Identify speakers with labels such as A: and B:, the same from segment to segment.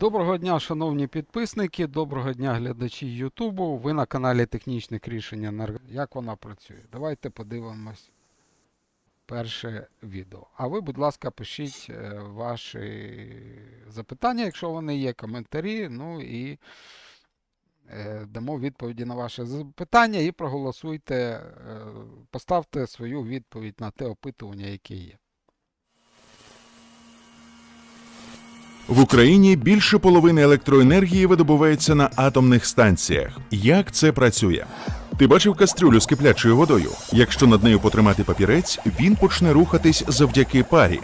A: Доброго дня, шановні підписники, доброго дня, глядачі Ютубу. Ви на каналі Технічних рішень енерго. Як вона працює? Давайте подивимось перше відео. А ви, будь ласка, пишіть е, ваші запитання, якщо вони є, коментарі. Ну і е, дамо відповіді на ваші запитання і проголосуйте, е, поставте свою відповідь на те опитування, яке є.
B: В Україні більше половини електроенергії видобувається на атомних станціях. Як це працює? Ти бачив кастрюлю з киплячою водою? Якщо над нею потримати папірець, він почне рухатись завдяки парі.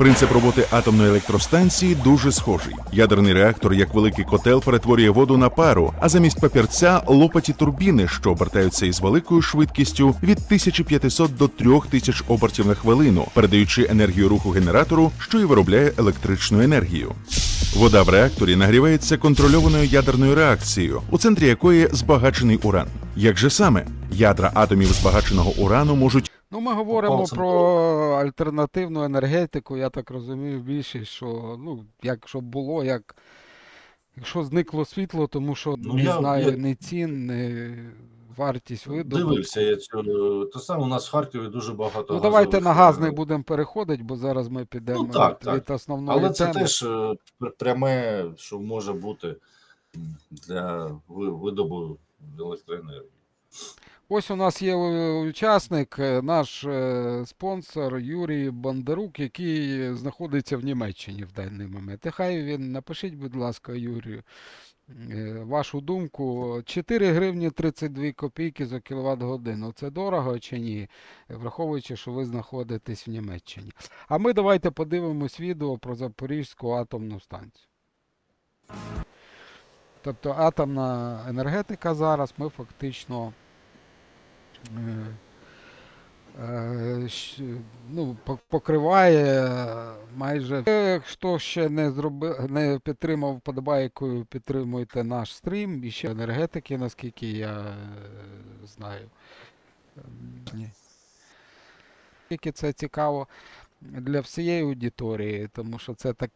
B: Принцип роботи атомної електростанції дуже схожий. Ядерний реактор, як великий котел, перетворює воду на пару, а замість папірця лопаті турбіни, що обертаються із великою швидкістю від 1500 до 3000 обертів на хвилину, передаючи енергію руху генератору, що і виробляє електричну енергію. Вода в реакторі нагрівається контрольованою ядерною реакцією, у центрі якої збагачений уран. Як же саме ядра атомів збагаченого урану можуть
A: Ну, ми говоримо про альтернативну енергетику. Я так розумію, більшість, що ну, як щоб було, як якщо зникло світло, тому що
C: Ну,
A: не
C: я-
A: знаю
C: я-
A: ні цін, ні вартість видобутку.
C: Дивився я цю. То саме у нас в Харкові дуже багато.
A: Ну, давайте на газ
C: е,
A: не будемо переходити, бо зараз ми підемо
C: Ну, так,
A: від,
C: так.
A: від основної
C: Але це
A: теми.
C: теж е, пряме, що може бути для видобу електроенергії.
A: Ось у нас є е, учасник, е, наш е, спонсор Юрій Бондарук, який знаходиться в Німеччині в даний момент. І хай він напишіть, будь ласка, Юрію, вашу думку. 4 гривні 32 копійки за кіловат годину. Це дорого чи ні? Враховуючи, що ви знаходитесь в Німеччині. А ми давайте подивимось відео про Запорізьку атомну станцію. Тобто атомна енергетика зараз ми фактично ну, покриває майже. Е, Хто ще не зробив, не підтримав вподобайкою, підтримуйте наш стрім і ще енергетики, наскільки я е, знаю. Тільки це цікаво для всієї аудиторії, тому що це такі.